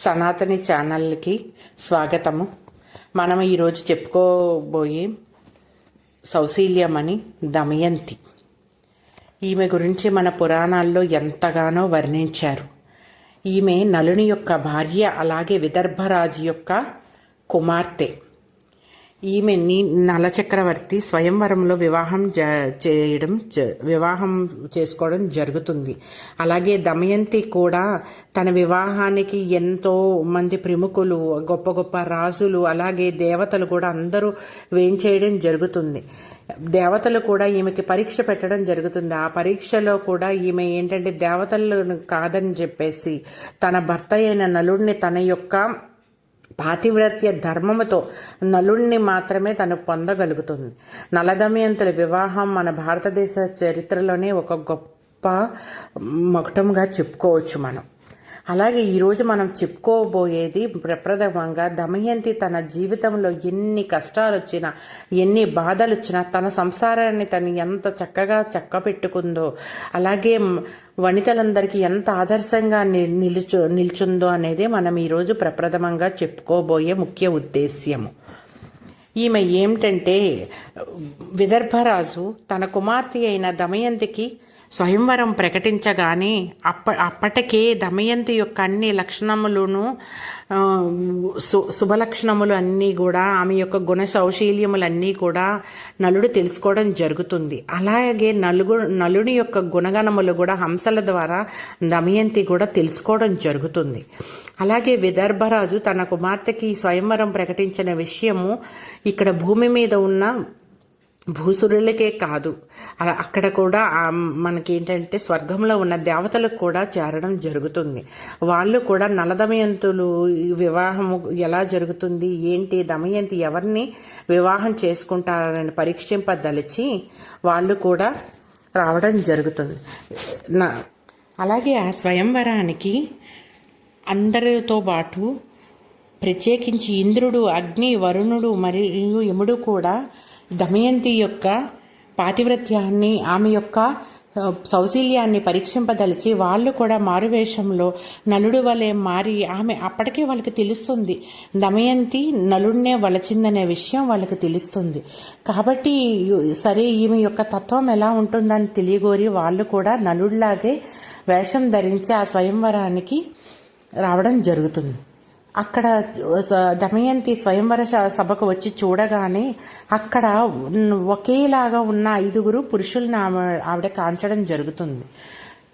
సనాతని ఛానల్కి స్వాగతము. మనం ఈరోజు చెప్పుకోబోయే సౌశీల్యమని దమయంతి. ఈమె గురించి మన పురాణాల్లో ఎంతగానో వర్ణించారు. ఈమె నలుని యొక్క భార్య అలాగే విదర్భరాజు యొక్క కుమార్తె. ఈమెని నలచక్రవర్తి స్వయంవరంలో వివాహం జ చేయడం వివాహం చేసుకోవడం జరుగుతుంది. అలాగే దమయంతి కూడా తన వివాహానికి ఎంతో మంది ప్రముఖులు గొప్ప గొప్ప రాజులు అలాగే దేవతలు కూడా అందరూ వేయించేయడం జరుగుతుంది. దేవతలు కూడా ఈమెకి పరీక్ష పెట్టడం జరుగుతుంది. ఆ పరీక్షలో కూడా ఈమె ఏంటంటే దేవతలను కాదని చెప్పేసి తన భర్త అయిన నలుడిని తన యొక్క పాతివ్రత్య ధర్మముతో నలుణ్ణి మాత్రమే తను పొందగలుగుతుంది. నలదమయంతుల వివాహం మన భారతదేశ చరిత్రలోనే ఒక గొప్ప మకుటంగా చెప్పుకోవచ్చు మనం. అలాగే ఈరోజు మనం చెప్పుకోబోయేది ప్రప్రథమంగా దమయంతి తన జీవితంలో ఎన్ని కష్టాలు వచ్చినా ఎన్ని బాధలు వచ్చినా తన సంసారాన్ని తను ఎంత చక్కగా చక్క పెట్టుకుందో అలాగే వనితలందరికీ ఎంత ఆదర్శంగా నిలుచు నిల్చుందో అనేది మనం ఈరోజు ప్రప్రథమంగా చెప్పుకోబోయే ముఖ్య ఉద్దేశ్యము. ఈమె ఏమిటంటే విదర్భరాజు తన కుమార్తె అయిన దమయంతికి స్వయంవరం ప్రకటించగానే అప్ప అప్పటికే దమయంతి యొక్క అన్ని లక్షణములను సు శుభలక్షణములు అన్నీ కూడా ఆమె యొక్క గుణ సౌశీల్యములన్నీ కూడా నలుడు తెలుసుకోవడం జరుగుతుంది. అలాగే నలుగు నలుని యొక్క గుణగణములు కూడా హంసల ద్వారా దమయంతి కూడా తెలుసుకోవడం జరుగుతుంది. అలాగే విదర్భరాజు తన కుమార్తెకి స్వయంవరం ప్రకటించిన విషయము ఇక్కడ భూమి మీద ఉన్న భూసురులకే కాదు. అక్కడ కూడా మనకి ఏంటంటే స్వర్గంలో ఉన్న దేవతలకు కూడా చేరడం జరుగుతుంది. వాళ్ళు కూడా నలదమయంతులు వివాహము ఎలా జరుగుతుంది ఏంటి దమయంతి ఎవరిని వివాహం చేసుకుంటారని పరీక్షింపదలిచి వాళ్ళు కూడా రావడం జరుగుతుంది. నా అలాగే ఆ స్వయంవరానికి అందరితో పాటు ప్రత్యేకించి ఇంద్రుడు అగ్ని వరుణుడు మరియు యముడు కూడా దమయంతి యొక్క పాతివ్రత్యాన్ని ఆమె యొక్క సౌశీల్యాన్ని పరీక్షింపదలిచి వాళ్ళు కూడా మారువేషంలో నలుడు వలె మారి ఆమె అప్పటికే వాళ్ళకి తెలుస్తుంది. దమయంతి నలుడినే వలచిందనే విషయం వాళ్ళకి తెలుస్తుంది. కాబట్టి సరే ఈమె యొక్క తత్వం ఎలా ఉంటుందని తెలియగోరి వాళ్ళు కూడా నలుడిలాగే వేషం ధరించి ఆ స్వయంవరానికి రావడం జరుగుతుంది. అక్కడ దమయంతి స్వయంవర సభకు వచ్చి చూడగానే అక్కడ ఒకేలాగా ఉన్న ఐదుగురు పురుషుల్ని ఆమె ఆవిడ కాంచడం జరుగుతుంది.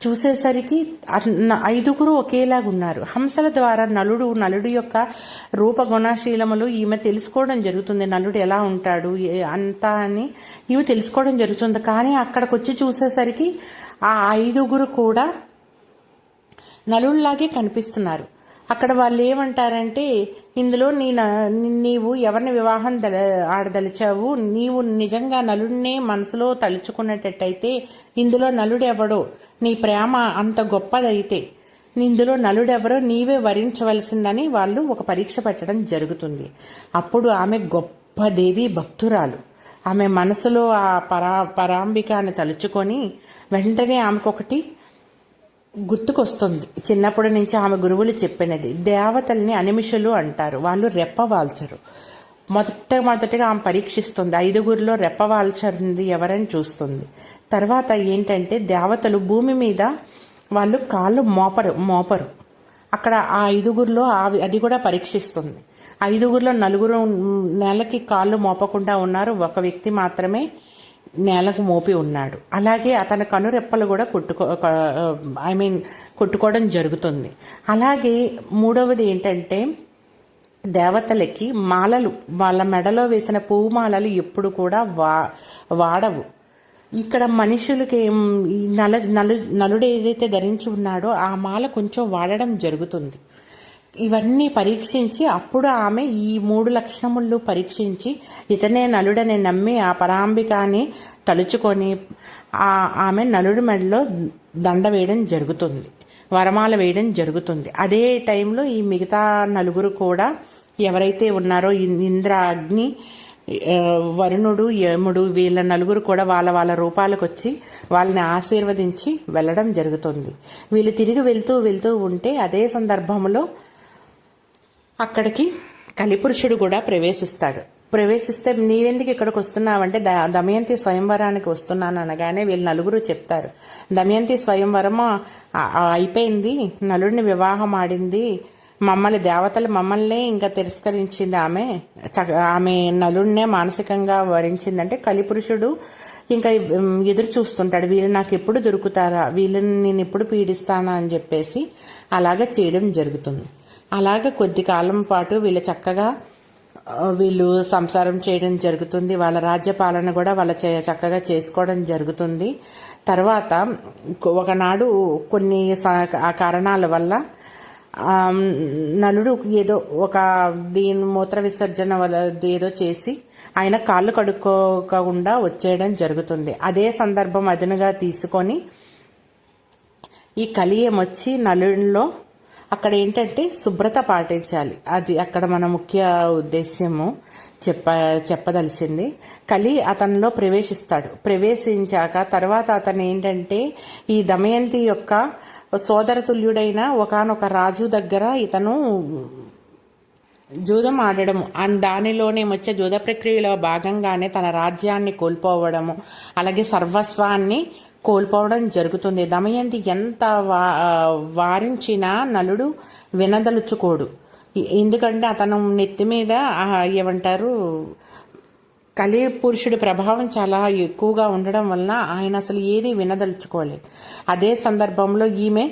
చూసేసరికి ఐదుగురు ఒకేలాగా ఉన్నారు. హంసల ద్వారా నలుడు నలుడు యొక్క రూప గుణశీలములు ఈమె తెలుసుకోవడం జరుగుతుంది. నలుడు ఎలా ఉంటాడు అంతా అని ఇవి తెలుసుకోవడం జరుగుతుంది. కానీ అక్కడికి వచ్చి చూసేసరికి ఆ ఐదుగురు కూడా నలుడులాగే కనిపిస్తున్నారు. అక్కడ వాళ్ళు ఏమంటారంటే ఇందులో నీ నీవు ఎవరిని వివాహం దల ఆడదలిచావు నీవు నిజంగా నలుడినే మనసులో తలుచుకున్నట్టయితే ఇందులో నలుడెవడో? నీ ప్రేమ అంత గొప్పదైతే ఇందులో నలుడెవరో నీవే వరించవలసిందని వాళ్ళు ఒక పరీక్ష పెట్టడం జరుగుతుంది. అప్పుడు ఆమె గొప్ప దేవి భక్తురాలు. ఆమె మనసులో ఆ పరా పరాంబికాన్ని తలుచుకొని వెంటనే ఆమెకొకటి గుర్తుకొస్తుంది. చిన్నప్పటి నుంచి ఆమె గురువులు చెప్పినది దేవతల్ని అనిమిషులు అంటారు వాళ్ళు రెప్పవాల్చరు మొదట మొదటగా ఆమె పరీక్షిస్తుంది ఐదుగురిలో రెప్పవాల్చరింది ఎవరని చూస్తుంది. తర్వాత ఏంటంటే దేవతలు భూమి మీద వాళ్ళు కాళ్ళు మోపరు మోపరు. అక్కడ ఆ ఐదుగురిలో అది కూడా పరీక్షిస్తుంది. ఐదుగురిలో నలుగురు నెలకి కాళ్ళు మోపకుండా ఉన్నారు ఒక వ్యక్తి మాత్రమే నేలకు మోపి ఉన్నాడు. అలాగే అతని కనురెప్పలు కూడా కొట్టుకో ఐ మీన్ కొట్టుకోవడం జరుగుతుంది. అలాగే మూడవది ఏంటంటే దేవతలకి మాలలు వాళ్ళ మెడలో వేసిన పువ్వు మాలలు ఎప్పుడు కూడా వా వాడవు. ఇక్కడ మనుషులకి నల నలు నలుడు ఏదైతే ధరించి ఉన్నాడో ఆ మాల కొంచెం వాడడం జరుగుతుంది. ఇవన్నీ పరీక్షించి అప్పుడు ఆమె ఈ మూడు లక్షణములు పరీక్షించి ఇతనే నలుడని నమ్మి ఆ పరాంబికాని తలుచుకొని ఆమె నలుడి మెడలో దండ వేయడం జరుగుతుంది. వరమాల వేయడం జరుగుతుంది. అదే టైంలో ఈ మిగతా నలుగురు కూడా ఎవరైతే ఉన్నారో ఇంద్ర అగ్ని వరుణుడు యముడు వీళ్ళ నలుగురు కూడా వాళ్ళ వాళ్ళ రూపాలకు వచ్చి వాళ్ళని ఆశీర్వదించి వెళ్ళడం జరుగుతుంది. వీళ్ళు తిరిగి వెళ్తూ వెళ్తూ ఉంటే అదే సందర్భంలో అక్కడికి కలిపురుషుడు కూడా ప్రవేశిస్తాడు. ప్రవేశిస్తే నీవెందుకు ఇక్కడికి వస్తున్నావంటే ద దమయంతి స్వయంవరానికి వస్తున్నాను అనగానే వీళ్ళు నలుగురు చెప్తారు. దమయంతి స్వయంవరము అయిపోయింది. నలుడిని వివాహం ఆడింది. మమ్మల్ని దేవతలు మమ్మల్ని ఇంకా తిరస్కరించింది ఆమె. చ- ఆమె నలుడినే మానసికంగా వరించిందంటే కలిపురుషుడు ఇంకా ఎదురు చూస్తుంటాడు. వీళ్ళు నాకు ఎప్పుడు దొరుకుతారా? వీళ్ళని నేను ఎప్పుడు పీడిస్తానా? అని చెప్పేసి అలాగ చేయడం జరుగుతుంది. అలాగ కొద్ది కాలం పాటు వీళ్ళు చక్కగా వీళ్ళు సంసారం చేయడం జరుగుతుంది. వాళ్ళ రాజ్యపాలన కూడా వాళ్ళ చే- చక్కగా చేసుకోవడం జరుగుతుంది. తర్వాత ఒకనాడు కొన్ని సా- ఆ కారణాల వల్ల నలుడు ఏదో ఒక దీని మూత్ర విసర్జన వల్ల ఏదో చేసి ఆయన కాళ్ళు కడుక్కోకుండా వచ్చేయడం జరుగుతుంది. అదే సందర్భం అదనుగా తీసుకొని ఈ కలియం వచ్చి నలుడిలో అక్కడ ఏంటంటే శుభ్రత పాటించాలి. అది అక్కడ మన ముఖ్య ఉద్దేశ్యము చెప్ప చెప్పదలిచింది. కలి అతనిలో ప్రవేశిస్తాడు. ప్రవేశించాక తర్వాత అతను ఏంటంటే ఈ దమయంతి యొక్క సోదరతుల్యుడైన ఒకానొక రాజు దగ్గర ఇతను జూదం ఆడడము. అన్ దానిలోనే వచ్చే జూద ప్రక్రియలో భాగంగానే తన రాజ్యాన్ని కోల్పోవడము. అలాగే సర్వస్వాన్ని కోల్పోవడం జరుగుతుంది. దమయంతి ఎంత వా వారించినా నలుడు వినదలుచుకోడు. ఎందుకంటే అతను నెత్తి మీద ఏమంటారు కలి పురుషుడి ప్రభావం చాలా ఎక్కువగా ఉండడం వలన ఆయన అసలు ఏది వినదలుచుకోలేదు. అదే సందర్భంలో ఈమె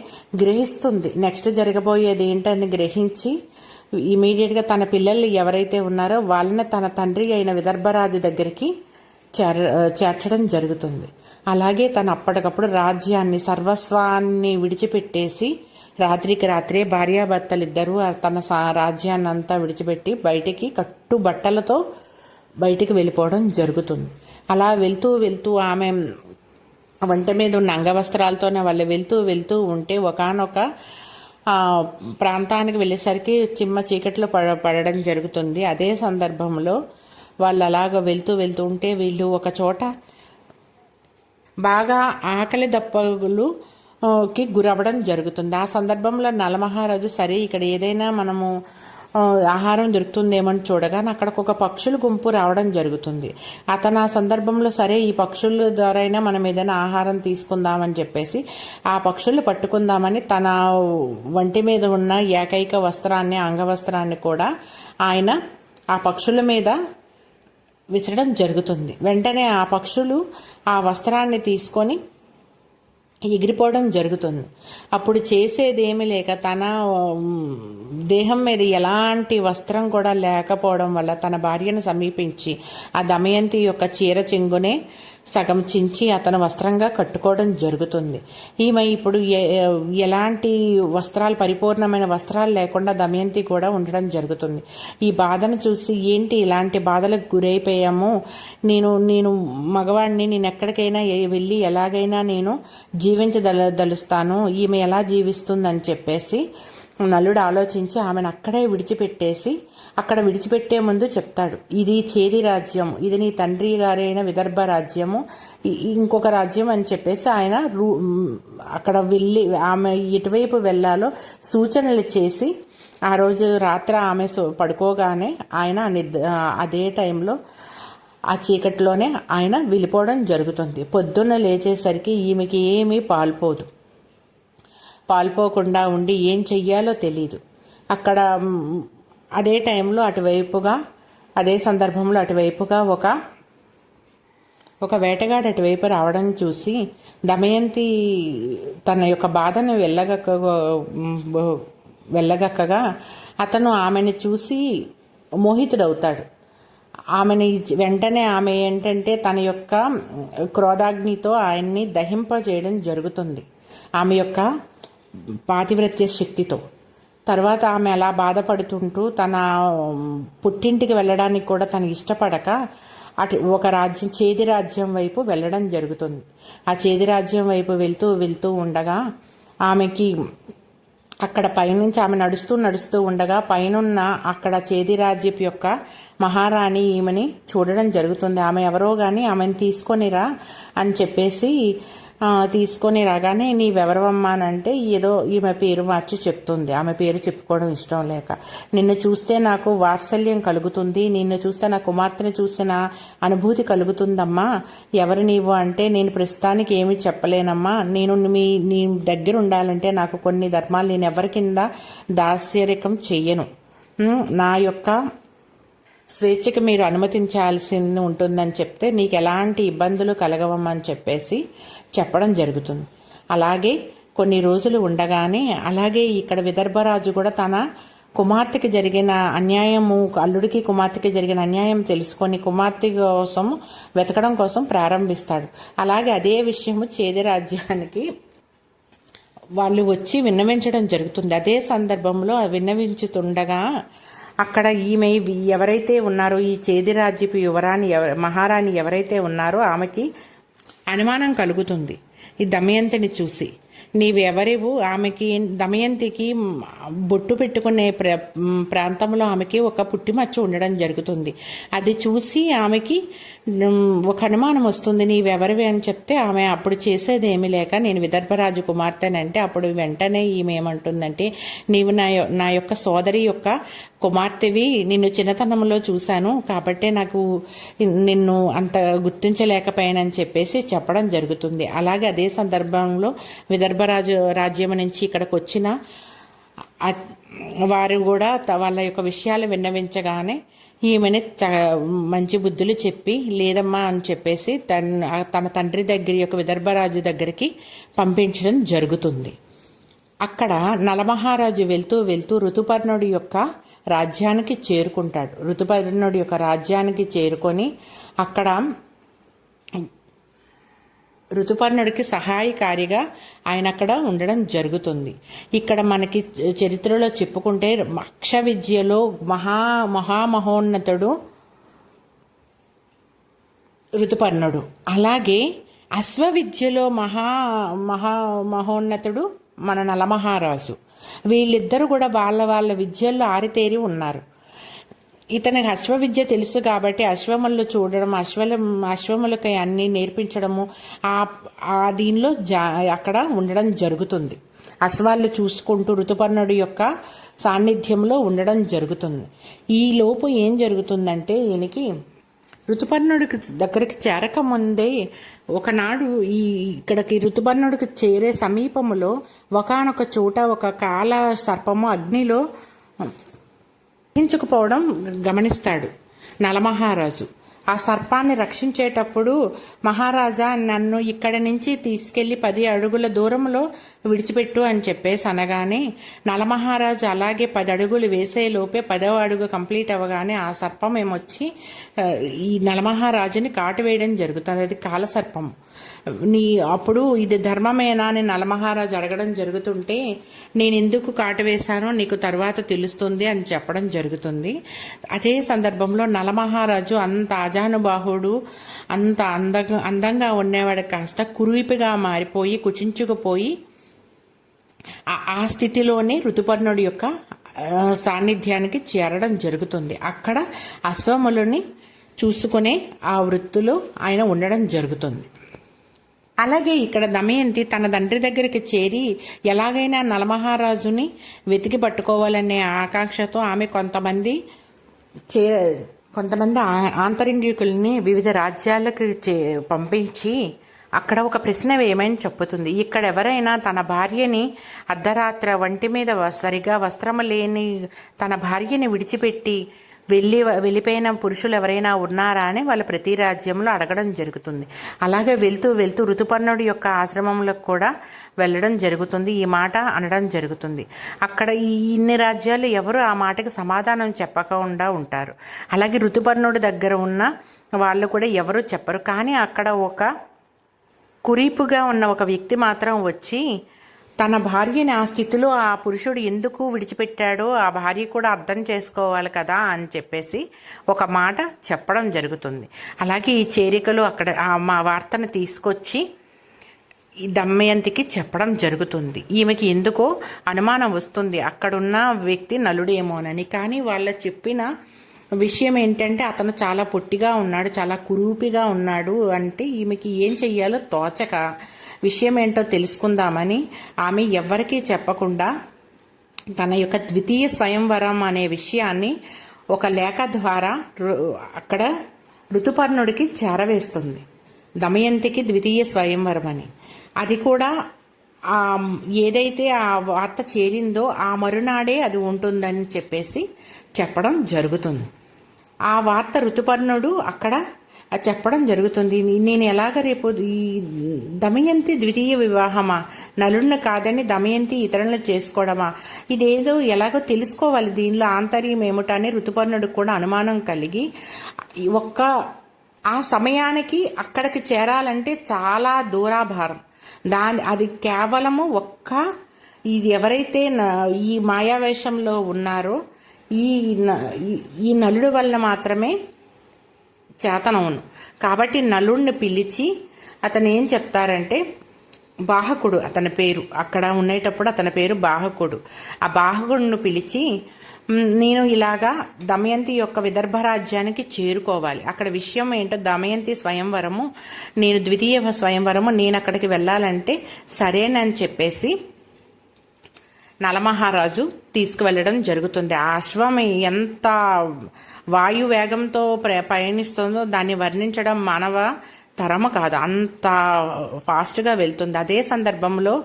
గ్రహిస్తుంది. నెక్స్ట్ జరగబోయేది ఏంటని గ్రహించి ఇమీడియట్గా తన పిల్లలు ఎవరైతే ఉన్నారో వాళ్ళని తన తండ్రి అయిన విదర్భరాజు దగ్గరికి చేర్చడం జరుగుతుంది. అలాగే తను అప్పటికప్పుడు రాజ్యాన్ని సర్వస్వాన్ని విడిచిపెట్టేసి రాత్రికి రాత్రే భార్యాభర్తలు ఇద్దరు తన సా- రాజ్యాన్ని అంతా విడిచిపెట్టి బయటికి కట్టు బట్టలతో బయటికి వెళ్ళిపోవడం జరుగుతుంది. అలా వెళ్తూ వెళ్తూ ఆమె వంట మీద ఉన్న అంగవస్త్రాలతోనే వాళ్ళు వెళ్తూ వెళ్తూ ఉంటే ఒకానొక ప్రాంతానికి వెళ్ళేసరికి చిమ్మ చీకట్లో పడ పడడం జరుగుతుంది. అదే సందర్భంలో వాళ్ళు అలాగ వెళ్తూ వెళ్తూ ఉంటే వీళ్ళు ఒక చోట బాగా ఆకలి దప్పలు కి గురవ్వడం జరుగుతుంది. ఆ సందర్భంలో నలమహారాజు సరే ఇక్కడ ఏదైనా మనము ఆహారం దొరుకుతుందేమని చూడగా అక్కడికి ఒక పక్షుల గుంపు రావడం జరుగుతుంది. అతను ఆ సందర్భంలో సరే ఈ పక్షుల ద్వారా అయినా మనం ఏదైనా ఆహారం తీసుకుందామని చెప్పేసి ఆ పక్షులు పట్టుకుందామని తన వంటి మీద ఉన్న ఏకైక వస్త్రాన్ని అంగవస్త్రాన్ని కూడా ఆయన ఆ పక్షుల మీద విసరడం జరుగుతుంది. వెంటనే ఆ పక్షులు ఆ వస్త్రాన్ని తీసుకొని ఎగిరిపోవడం జరుగుతుంది. అప్పుడు చేసేది లేక తన దేహం మీద ఎలాంటి వస్త్రం కూడా లేకపోవడం వల్ల తన భార్యను సమీపించి ఆ దమయంతి యొక్క చీర చెంగునే సగం చించి అతను వస్త్రంగా కట్టుకోవడం జరుగుతుంది. ఈమె ఇప్పుడు ఎలాంటి వస్త్రాలు పరిపూర్ణమైన వస్త్రాలు లేకుండా దమయంతి కూడా ఉండడం జరుగుతుంది. ఈ బాధను చూసి ఏంటి ఇలాంటి బాధలకు గురైపోయాము? నేను నేను మగవాడిని నేను ఎక్కడికైనా వెళ్ళి ఎలాగైనా నేను జీవించదల దలుస్తాను. ఈమె ఎలా జీవిస్తుందని చెప్పేసి నలుడు ఆలోచించి ఆమెను అక్కడే విడిచిపెట్టేసి అక్కడ విడిచిపెట్టే ముందు చెప్తాడు. ఇది చేది రాజ్యం ఇది నీ తండ్రి గారైన విదర్భ రాజ్యము. ఇంకొక రాజ్యం అని చెప్పేసి ఆయన రూ అక్కడ వెళ్ళి ఆమె ఎటువైపు వెళ్ళాలో సూచనలు చేసి ఆ రోజు రాత్రి ఆమె పడుకోగానే ఆయన నిద్ర అదే టైంలో ఆ చీకటిలోనే ఆయన వెళ్ళిపోవడం జరుగుతుంది. పొద్దున్న లేచేసరికి ఈమెకి ఏమీ పాల్పోదు. పాల్పోకుండా ఉండి ఏం చెయ్యాలో తెలీదు. అక్కడ అదే టైంలో అటువైపుగా అదే సందర్భంలో అటువైపుగా ఒక ఒక వేటగాడు అటువైపు రావడం చూసి దమయంతి తన యొక్క బాధను వెళ్ళగక్క వెళ్ళగక్కగా అతను ఆమెను చూసి మోహితుడవుతాడు. ఆమెని వెంటనే ఆమె ఏంటంటే తన యొక్క క్రోధాగ్నితో ఆయన్ని దహింపజేయడం జరుగుతుంది. ఆమె యొక్క పాతివ్రత్య శక్తితో. తర్వాత ఆమె అలా బాధపడుతుంటూ తన పుట్టింటికి వెళ్ళడానికి కూడా తను ఇష్టపడక అటు ఒక రాజ్యం చేది రాజ్యం వైపు వెళ్ళడం జరుగుతుంది. ఆ చేది రాజ్యం వైపు వెళ్తూ వెళ్తూ ఉండగా ఆమెకి అక్కడ పైనుంచి ఆమె నడుస్తూ నడుస్తూ ఉండగా పైనున్న అక్కడ చేది రాజ్యపు యొక్క మహారాణి ఈమెని చూడడం జరుగుతుంది. ఆమె ఎవరో కానీ ఆమెను తీసుకొనిరా అని చెప్పేసి తీసుకొని రాగానే నీవెవరవమ్మా అని అంటే ఏదో ఈమె పేరు మార్చి చెప్తుంది. ఆమె పేరు చెప్పుకోవడం ఇష్టం లేక. నిన్ను చూస్తే నాకు వాత్సల్యం కలుగుతుంది. నిన్ను చూస్తే నా కుమార్తెని చూసిన అనుభూతి కలుగుతుందమ్మా. ఎవరు నీవు అంటే నేను ప్రస్తుతానికి ఏమి చెప్పలేనమ్మా. నేను మీ నీ దగ్గర ఉండాలంటే నాకు కొన్ని ధర్మాలు నేను ఎవరి కింద దాస్యరికం చెయ్యను. నా యొక్క స్వేచ్ఛకి మీరు అనుమతించాల్సి ఉంటుందని చెప్తే నీకు ఎలాంటి ఇబ్బందులు కలగవమని చెప్పేసి చెప్పడం జరుగుతుంది. అలాగే కొన్ని రోజులు ఉండగానే అలాగే ఇక్కడ విదర్భరాజు కూడా తన కుమార్తెకి జరిగిన అన్యాయము అల్లుడికి కుమార్తెకి జరిగిన అన్యాయం తెలుసుకొని కుమార్తె కోసం వెతకడం కోసం ప్రారంభిస్తాడు. అలాగే అదే విషయము చేది రాజ్యానికి వాళ్ళు వచ్చి విన్నవించడం జరుగుతుంది. అదే సందర్భంలో విన్నవించుతుండగా అక్కడ ఈమె ఎవరైతే ఉన్నారో ఈ చేదిరాజ్యపు యువరాణి ఎవ- మహారాణి ఎవరైతే ఉన్నారో ఆమెకి అనుమానం కలుగుతుంది. ఈ దమయంతిని చూసి నీవెవరివు? ఆమెకి దమయంతికి బొట్టు పెట్టుకునే ప్ర ప్రాంతంలో ఆమెకి ఒక పుట్టిమచ్చ ఉండడం జరుగుతుంది. అది చూసి ఆమెకి ఒక అనుమానం వస్తుంది. నీవెవరివి అని చెప్తే ఆమె అప్పుడు చేసేది ఏమీ లేక నేను విదర్భరాజు కుమార్తెనంటే అప్పుడు వెంటనే ఈమె ఏమంటుందంటే నీవు నా నా యొక్క సోదరి యొక్క కుమార్తెవి నిన్ను చిన్నతనంలో చూశాను. కాబట్టే నాకు నిన్ను అంత గుర్తించలేకపోయానని చెప్పేసి చెప్పడం జరుగుతుంది. అలాగే అదే సందర్భంలో విదర్భరాజు రాజ్యం నుంచి ఇక్కడికి వచ్చిన వారు కూడా వాళ్ళ యొక్క విషయాలు విన్నవించగానే ఈమెని చ మంచి బుద్ధులు చెప్పి లేదమ్మా అని చెప్పేసి తన తన తండ్రి దగ్గర యొక్క విదర్భరాజు దగ్గరికి పంపించడం జరుగుతుంది. అక్కడ నలమహారాజు వెళ్తూ వెళ్తూ ఋతుపర్ణుడి యొక్క రాజ్యానికి చేరుకుంటాడు. ఋతుపర్ణుడి యొక్క రాజ్యానికి చేరుకొని అక్కడ ఋతుపర్ణుడికి సహాయకారిగా ఆయన అక్కడ ఉండడం జరుగుతుంది. ఇక్కడ మనకి చరిత్రలో చెప్పుకుంటే అక్ష విద్యలో మహా మహామహోన్నతుడు ఋతుపర్ణుడు. అలాగే అశ్వ విద్యలో మహా మహా మహోన్నతుడు మన నలమహారాజు. వీళ్ళిద్దరూ కూడా వాళ్ళ వాళ్ళ విద్యల్లో ఆరితేరి ఉన్నారు. ఇతనికి అశ్వ విద్య తెలుసు కాబట్టి అశ్వములు చూడడం అశ్వల అశ్వములకి అన్ని నేర్పించడము ఆ ఆ దీనిలో జా అక్కడ ఉండడం జరుగుతుంది. అశ్వాళ్ళు చూసుకుంటూ ఋతుపర్ణుడి యొక్క సాన్నిధ్యంలో ఉండడం జరుగుతుంది. ఈ లోపు ఏం జరుగుతుందంటే ఈయనకి ఋతుపర్ణుడికి దగ్గరికి చేరక ముందే ఒకనాడు ఈ ఇక్కడికి ఋతుపర్ణుడికి చేరే సమీపములో ఒకానొక చోట ఒక కాల సర్పము అగ్నిలో రక్షించకపోవడం గమనిస్తాడు నలమహారాజు. ఆ సర్పాన్ని రక్షించేటప్పుడు మహారాజా నన్ను ఇక్కడి నుంచి తీసుకెళ్ళి పది అడుగుల దూరంలో విడిచిపెట్టు అని చెప్పేసి అనగానే నలమహారాజు అలాగే పది అడుగులు వేసేలోపే పదవ అడుగు కంప్లీట్ అవ్వగానే ఆ సర్పం ఏమొచ్చి ఈ నలమహారాజుని కాటు వేయడం జరుగుతుంది. అది కాలసర్పం. నీ అప్పుడు ఇది ధర్మమేనా అని నలమహారాజు అడగడం జరుగుతుంటే నేను ఎందుకు కాటు వేశానో నీకు తర్వాత తెలుస్తుంది అని చెప్పడం జరుగుతుంది. అదే సందర్భంలో నలమహారాజు అంత అజానుబాహుడు అంత అందంగా అందంగా ఉండేవాడు కాస్త కురువిపిగా మారిపోయి కుచించుకుపోయి ఆ- ఆ స్థితిలోనే ఋతుపర్ణుడి యొక్క సాన్నిధ్యానికి చేరడం జరుగుతుంది. అక్కడ అశ్వములని చూసుకునే ఆ వృత్తిలో ఆయన ఉండడం జరుగుతుంది. అలాగే ఇక్కడ దమయంతి తన తండ్రి దగ్గరికి చేరి ఎలాగైనా నలమహారాజుని వెతికి పట్టుకోవాలనే ఆకాంక్షతో ఆమె కొంతమంది చే కొంతమంది ఆ- ఆంతరంగికుల్ని వివిధ రాజ్యాలకు చే పంపించి అక్కడ ఒక ప్రశ్న చెప్పుతుంది. ఇక్కడ ఎవరైనా తన భార్యని అర్ధరాత్ర వంటి మీద సరిగా వస్త్రము లేని తన భార్యని విడిచిపెట్టి వెళ్ళి వెళ్ళిపోయిన పురుషులు ఎవరైనా ఉన్నారా అని వాళ్ళ ప్రతి రాజ్యంలో అడగడం జరుగుతుంది. అలాగే వెళ్తూ వెళ్తూ ఋతుపర్ణుడి యొక్క ఆశ్రమంలో కూడా వెళ్ళడం జరుగుతుంది. ఈ మాట అనడం జరుగుతుంది. అక్కడ ఈ ఇన్ని రాజ్యాలు ఎవరు ఆ మాటకి సమాధానం చెప్పకుండా ఉంటారు. అలాగే ఋతుపర్ణుడి దగ్గర ఉన్న వాళ్ళు కూడా ఎవరు చెప్పరు. కానీ అక్కడ ఒక కురీపుగా ఉన్న ఒక వ్యక్తి మాత్రం వచ్చి తన భార్యని ఆ స్థితిలో ఆ పురుషుడు ఎందుకు విడిచిపెట్టాడో ఆ భార్య కూడా అర్థం చేసుకోవాలి కదా అని చెప్పేసి ఒక మాట చెప్పడం జరుగుతుంది. అలాగే ఈ చేరికలు అక్కడ మా వార్తను తీసుకొచ్చి ఈ దమయంతికి చెప్పడం జరుగుతుంది. ఈమెకి ఎందుకో అనుమానం వస్తుంది. అక్కడున్న వ్యక్తి నలుడేమోనని. కానీ వాళ్ళ చెప్పిన విషయం ఏంటంటే అతను చాలా పొట్టిగా ఉన్నాడు చాలా కురూపిగా ఉన్నాడు అంటే ఈమెకి ఏం చెయ్యాలో తోచక విషయం ఏంటో తెలుసుకుందామని ఆమె ఎవ్వరికీ చెప్పకుండా తన యొక్క ద్వితీయ స్వయంవరం అనే విషయాన్ని ఒక లేఖ ద్వారా రు- అక్కడ ఋతుపర్ణుడికి చేరవేస్తుంది. దమయంతికి ద్వితీయ స్వయంవరం అని. అది కూడా ఆ ఏదైతే ఆ వార్త చేరిందో ఆ మరునాడే అది ఉంటుందని చెప్పేసి చెప్పడం జరుగుతుంది. ఆ వార్త ఋతుపర్ణుడు అక్కడ చెప్పడం జరుగుతుంది. నేను ఎలాగ రేపు ఈ దమయంతి ద్వితీయ వివాహమా? నలుణ్ణి కాదని దమయంతి ఇతరులను చేసుకోవడమా? ఇదేదో ఎలాగో తెలుసుకోవాలి. దీనిలో ఆంతర్యం ఏమిటని ఋతుపర్ణుడు కూడా అనుమానం కలిగి ఒక్క ఆ సమయానికి అక్కడికి చేరాలంటే చాలా దూరాభారం. దాని అది కేవలము ఒక్క ఇది ఎవరైతే ఈ మాయావేషంలో ఉన్నారో ఈ న- ఈ- నలుడు వల్ల మాత్రమే చేతనవును. కాబట్టి నలుడిని పిలిచి అతను ఏం చెప్తారంటే బాహకుడు అతని పేరు అక్కడ ఉండేటప్పుడు అతని పేరు బాహకుడు. ఆ బాహకుడిని పిలిచి నేను ఇలాగా దమయంతి యొక్క విదర్భ రాజ్యానికి చేరుకోవాలి. అక్కడ విషయం ఏంటో దమయంతి స్వయంవరము నేను ద్వితీయ స్వయంవరము నేను అక్కడికి వెళ్ళాలంటే సరేనని చెప్పేసి నలమహారాజు తీసుకువెళ్ళడం జరుగుతుంది. ఆ అశ్వం ఎంత వాయు వేగంతో పయనిస్తుందో దాన్ని వర్ణించడం మానవ తరము కాదు. అంత ఫాస్ట్గా వెళ్తుంది. అదే సందర్భంలో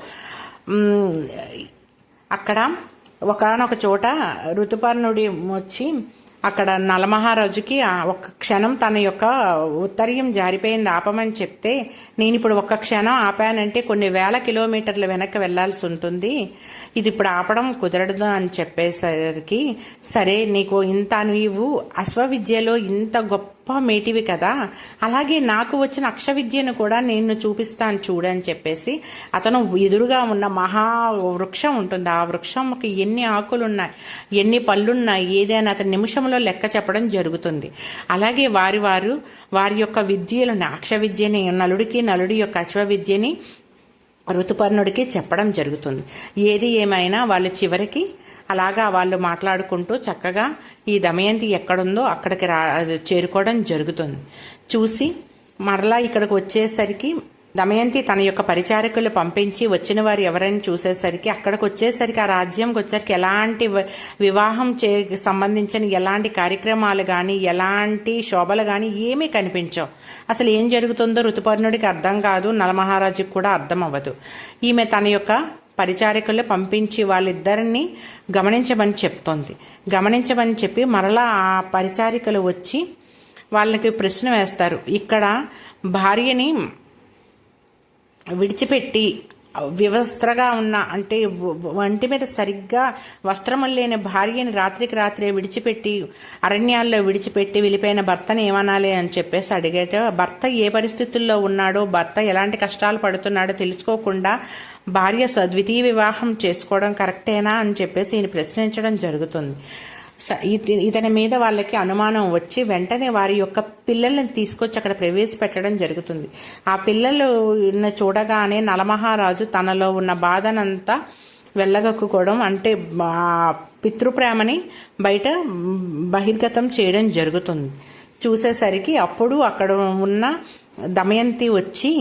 అక్కడ ఒకనొక చోట ఋతుపర్ణుడి వచ్చి అక్కడ నలమహారాజుకి ఒక ఒక్క క్షణం తన యొక్క ఉత్తర్యం జారిపోయింది ఆపమని చెప్తే నేను ఇప్పుడు ఒక్క క్షణం ఆపానంటే కొన్ని వేల కిలోమీటర్ల వెనక్కి వెళ్ళాల్సి ఉంటుంది. ఇది ఇప్పుడు ఆపడం కుదరదు అని చెప్పేసరికి సరే నీకు ఇంత నీవు అశ్వవిద్యలో ఇంత గొప్ప మేటివి కదా. అలాగే నాకు వచ్చిన అక్ష విద్యను కూడా నేను చూపిస్తాను చూడని చెప్పేసి అతను ఎదురుగా ఉన్న మహా వృక్షం ఉంటుంది. ఆ వృక్షంకి ఎన్ని ఆకులున్నాయి ఎన్ని పళ్ళున్నాయి ఏదైనా అతని నిమిషంలో లెక్క చెప్పడం జరుగుతుంది. అలాగే వారి వారు వారి యొక్క విద్యలను అక్ష విద్యని నలుడికి నలుడి యొక్క అశ్వ విద్యని ఋతుపర్ణుడికి చెప్పడం జరుగుతుంది. ఏది ఏమైనా వాళ్ళు చివరికి అలాగా వాళ్ళు మాట్లాడుకుంటూ చక్కగా ఈ దమయంతి ఎక్కడుందో అక్కడికి రా చేరుకోవడం జరుగుతుంది. చూసి మరలా ఇక్కడికి వచ్చేసరికి దమయంతి తన యొక్క పరిచారకులు పంపించి వచ్చిన వారు ఎవరైనా చూసేసరికి అక్కడికి వచ్చేసరికి ఆ రాజ్యంకి వచ్చేసరికి ఎలాంటి వివాహం చే సంబంధించిన ఎలాంటి కార్యక్రమాలు కానీ ఎలాంటి శోభలు కానీ ఏమీ కనిపించవు. అసలు ఏం జరుగుతుందో ఋతుపర్ణుడికి అర్థం కాదు నలమహారాజుకి కూడా అర్థం అవ్వదు. ఈమె తన యొక్క పరిచారికలు పంపించి వాళ్ళిద్దరిని గమనించమని చెప్తోంది. గమనించమని చెప్పి మరలా ఆ పరిచారికలు వచ్చి వాళ్ళకి ప్రశ్న వేస్తారు. ఇక్కడ భార్యని విడిచిపెట్టి వ్యవస్థగా ఉన్న అంటే వంటి మీద సరిగ్గా వస్త్రములు లేని భార్యని రాత్రికి రాత్రే విడిచిపెట్టి అరణ్యాల్లో విడిచిపెట్టి వెళ్ళిపోయిన భర్తని ఏమనాలి అని చెప్పేసి అడిగేట భర్త ఏ పరిస్థితుల్లో ఉన్నాడో భర్త ఎలాంటి కష్టాలు పడుతున్నాడో తెలుసుకోకుండా భార్య సద్వితీయ వివాహం చేసుకోవడం కరెక్టేనా అని చెప్పేసి ఈయన ప్రశ్నించడం జరుగుతుంది. ఇతని మీద వాళ్ళకి అనుమానం వచ్చి వెంటనే వారి యొక్క పిల్లల్ని తీసుకొచ్చి అక్కడ ప్రవేశపెట్టడం జరుగుతుంది. ఆ పిల్లలు చూడగానే నలమహారాజు తనలో ఉన్న బాధనంతా వెళ్ళగక్కుకోవడం అంటే పితృప్రేమని బయట బహిర్గతం చేయడం జరుగుతుంది. చూసేసరికి అప్పుడు అక్కడ ఉన్న దమయంతి వచ్చి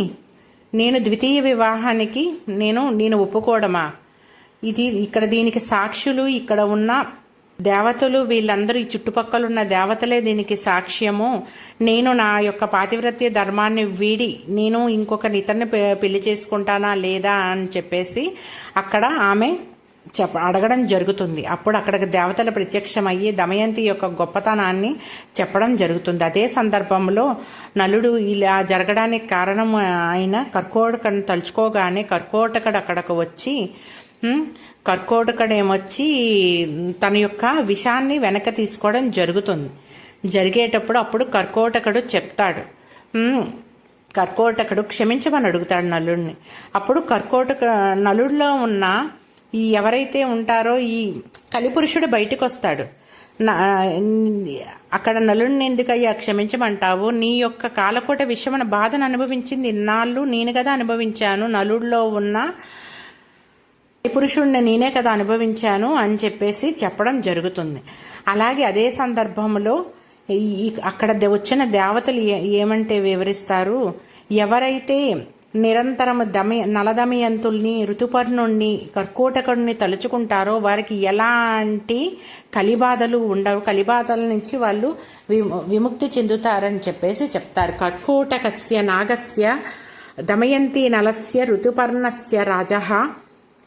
నేను ద్వితీయ వివాహానికి నేను నేను ఒప్పుకోవడమా ఇది ఇక్కడ దీనికి సాక్షులు ఇక్కడ ఉన్న దేవతలు వీళ్ళందరూ ఈ చుట్టుపక్కల ఉన్న దేవతలే దీనికి సాక్ష్యము. నేను నా యొక్క పాతివ్రత్య ధర్మాన్ని వీడి నేను ఇంకొక ఇతన్ని పె- పెళ్ళి చేసుకుంటానా లేదా అని చెప్పేసి అక్కడ ఆమె చెప్ప అడగడం జరుగుతుంది. అప్పుడు అక్కడికి దేవతలు ప్రత్యక్షమయ్యి దమయంతి యొక్క గొప్పతనాన్ని చెప్పడం జరుగుతుంది. అదే సందర్భంలో నలుడు ఇలా జరగడానికి కారణం అయిన కర్కోటకను తలుచుకోగానే కర్కోటకుడు అక్కడకు వచ్చి కర్కోటకడేమొచ్చి కర్కోటకుడు ఏమొచ్చి తన యొక్క విషాన్ని వెనక తీసుకోవడం జరుగుతుంది. జరిగేటప్పుడు అప్పుడు కర్కోటకుడు చెప్తాడు. కర్కోటకుడు క్షమించమని అడుగుతాడు నలుడిని అప్పుడు కర్కోటక నలుడిలో ఉన్న ఈ ఎవరైతే ఉంటారో ఈ కలిపురుషుడు బయటకు వస్తాడు అక్కడ నలుడిని ఎందుకయ్యా క్షమించమంటావు? నీ యొక్క కాలకోట విషయమైన బాధను అనుభవించింది ఇన్నాళ్ళు నేను కదా అనుభవించాను. నలుడిలో ఉన్న పురుషుణ్ణి నేనే కదా అనుభవించాను అని చెప్పేసి చెప్పడం జరుగుతుంది. అలాగే అదే సందర్భంలో అక్కడ వచ్చిన దేవతలు ఏ- ఏమంటే వివరిస్తారు? ఎవరైతే నిరంతరం దమి నలదమయంతుల్ని ఋతుపర్ణుణ్ణి కర్కోటకుడిని తలుచుకుంటారో వారికి ఎలాంటి కలిబాధలు ఉండవు. కలిబాధల నుంచి వాళ్ళు విము- విముక్తి చెందుతారని చెప్పేసి చెప్తారు. కర్కోటకస్య నాగస్య దమయంతి నలస్య ఋతుపర్ణస్య రాజ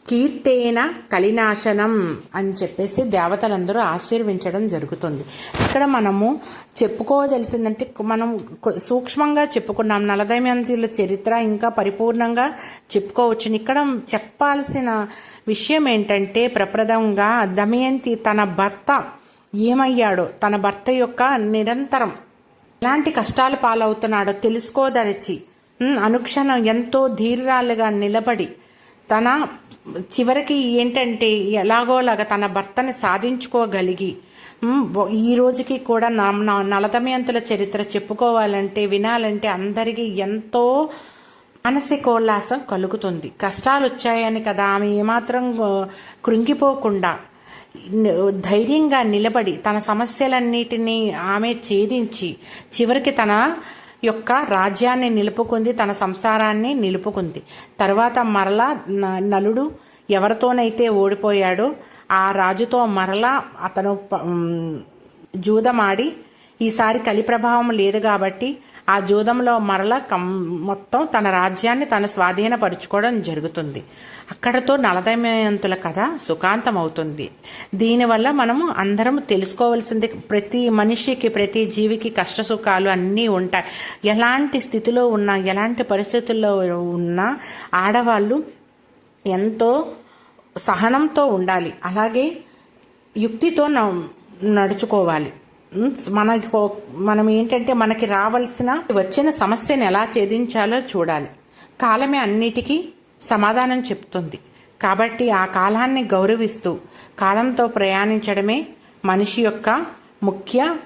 కీర్తేన కలినాశనం అని చెప్పేసి దేవతలందరూ ఆశీర్వించడం జరుగుతుంది. ఇక్కడ మనము చెప్పుకోవలసిందంటే మనం సూక్ష్మంగా చెప్పుకున్నాం. నలదమయంతుల చరిత్ర ఇంకా పరిపూర్ణంగా చెప్పుకోవచ్చు ఇక్కడ చెప్పాల్సిన విషయం ఏంటంటే ప్రప్రదంగా దమయంతి తన భర్త ఏమయ్యాడో తన భర్త యొక్క నిరంతరం ఎలాంటి కష్టాలు పాలవుతున్నాడో తెలుసుకోదరచి అనుక్షణం ఎంతో ధీరాలుగా నిలబడి తన చివరికి ఏంటంటే ఎలాగోలాగా తన భర్తని సాధించుకోగలిగి ఈ రోజుకి కూడా నా నలదమయంతుల చరిత్ర చెప్పుకోవాలంటే వినాలంటే అందరికీ ఎంతో మానసికోల్లాసం కలుగుతుంది. కష్టాలు వచ్చాయని కదా ఆమె ఏమాత్రం కృంగిపోకుండా ధైర్యంగా నిలబడి తన సమస్యలన్నిటినీ ఆమె ఛేదించి చివరికి తన యొక్క రాజ్యాన్ని నిలుపుకుంది తన సంసారాన్ని నిలుపుకుంది. తర్వాత మరలా నలుడు ఎవరితోనైతే ఓడిపోయాడో ఆ రాజుతో మరలా అతను జూదమాడి ఈసారి కలి ప్రభావం లేదు కాబట్టి ఆ జూదంలో మరల కం మొత్తం తన రాజ్యాన్ని తన స్వాధీనపరుచుకోవడం జరుగుతుంది. అక్కడతో నలదమయంతుల కథ సుఖాంతం అవుతుంది దీనివల్ల మనము అందరం తెలుసుకోవాల్సింది ప్రతి మనిషికి ప్రతి జీవికి కష్ట సుఖాలు అన్నీ ఉంటాయి. ఎలాంటి స్థితిలో ఉన్నా ఎలాంటి పరిస్థితుల్లో ఉన్నా ఆడవాళ్ళు ఎంతో సహనంతో ఉండాలి. అలాగే యుక్తితో న- నడుచుకోవాలి. మనకి మనం ఏంటంటే మనకి రావాల్సిన వచ్చిన సమస్యను ఎలా ఛేదించాలో చూడాలి. కాలమే అన్నిటికీ సమాధానం చెప్తుంది. కాబట్టి ఆ కాలాన్ని గౌరవిస్తూ కాలంతో ప్రయాణించడమే మనిషి యొక్క ముఖ్య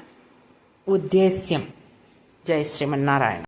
ఉద్దేశ్యం. జై శ్రీమన్నారాయణ.